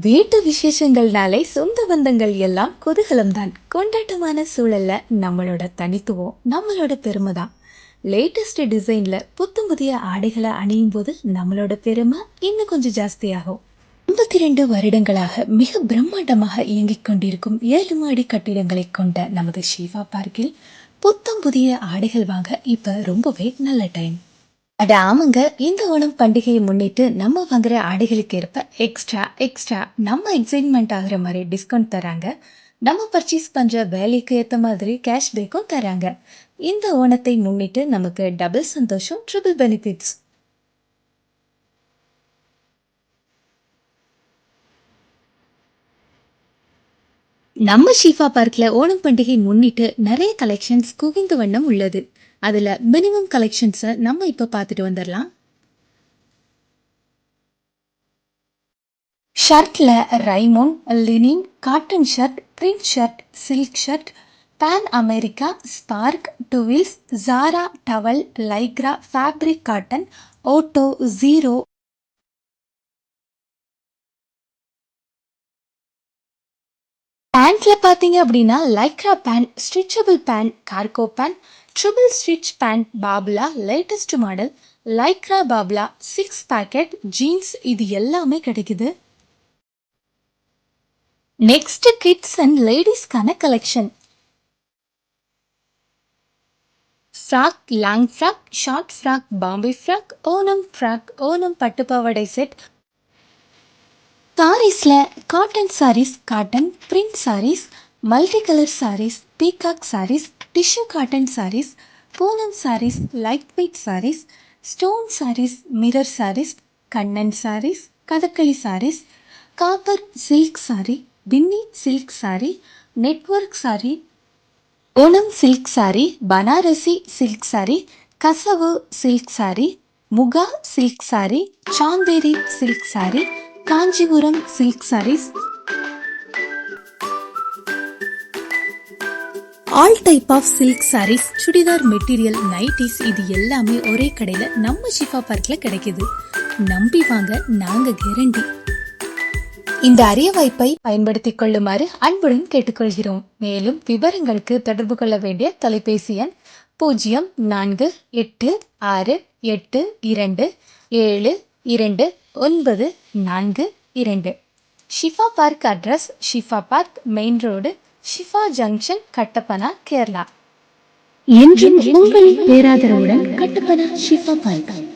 வீட்டு விசேஷங்கள்னாலே சொந்த பந்தங்கள் எல்லாம் குதூகலம்தான். கொண்டாட்டமான சூழல்ல நம்மளோட தனித்துவம் நம்மளோட பெருமை தான் லேட்டஸ்ட் டிசைன்ல புத்தம் புதிய ஆடைகளை அணியும் போது நம்மளோட பெருமை இன்னும் கொஞ்சம் ஜாஸ்தியாகும். ஐம்பத்தி ரெண்டு வருடங்களாக மிக பிரம்மாண்டமாக இயங்கிக் கொண்டிருக்கும் ஏழு மாடி கட்டிடங்களை கொண்ட நமது சிவா பார்க்கில் புத்தம் புதிய ஆடைகள் வாங்க இப்ப ரொம்பவே நல்ல டைம் அட ஆமாங்க. இந்த ஓணம் பண்டிகையை முன்னிட்டு நம்ம வாங்குற ஆடைகளுக்கு ஏற்ப எக்ஸ்ட்ரா எக்ஸ்ட்ரா நம்ம எக்ஸைட்மெண்ட் ஆகுற மாதிரி டிஸ்கவுண்ட் தராங்க. நம்ம பர்ச்சேஸ் பண்ணுற வேலைக்கு ஏற்ற மாதிரி கேஷ்பேக்கும் தராங்க. இந்த ஓணத்தை முன்னிட்டு நமக்கு டபுள் சந்தோஷம் ட்ரிபிள் பெனிஃபிட்ஸ் நம்ம ஷீஃபா பார்க்கில் ஓணம் பண்டிகை முன்னிட்டு நிறைய கலெக்ஷன்ஸ் குவிந்து வண்ணம் உள்ளது. அதில் மினிமம் கலெக்ஷன்ஸை நம்ம இப்போ பார்த்துட்டு வந்துடலாம் ஷர்ட்டில் Raymond linen cotton shirt print shirt silk shirt Pan America Spark Twills Zara towel Lycra fabric cotton Otto zero பேண்ட்டில் பார்த்தீங்க அப்படின்னா Lycra pant stretchable pant cargo pant triple stitch pant பாப்லா latest model Lycra பாப்லா six pocket jeans இது எல்லாமே கிடைக்குது. Next kids and லேடிஸ்க்கான collection frock long frock short frock Bombay frock Onam frock Onam பட்டுப்பாவாடை set சாரீஸில் cotton saris cotton print saris multi colour saris peacock saris tissue cotton saris Poonam saris light weight saris stone saris mirror saris Kannan saris Kathakali saris copper silk sari Binny silk sari network sari Onam silk sari Banarasi silk sari kasavu silk sari Muga silk sari Chanderi silk sari Kanchipuram silk saris all type of silk saris churidar material nighties இது எல்லாமே ஒரே கடையில் நம்ம ஷிஃபா பார்க்கில் கிடைக்குது. நம்பி வாங்க நாங்கள் கேரண்டி இந்த அரிய வாய்ப்பை பயன்படுத்திக் கொள்ளுமாறு அன்புடன் கேட்டுக்கொள்கிறோம். மேலும் விவரங்களுக்கு தொடர்பு கொள்ள வேண்டிய தொலைபேசி எண் பூஜ்ஜியம் நான்கு எட்டு ஆறு எட்டு இரண்டு ஏழு இரண்டு ஒன்பது நான்கு இரண்டு. Shifa park address Shifa park main road Shifa junction Kattappana Kerala. என்றும் உங்களின் பேராதரவுடன் கட்டப்பனா ஷிஃபா பார்க்.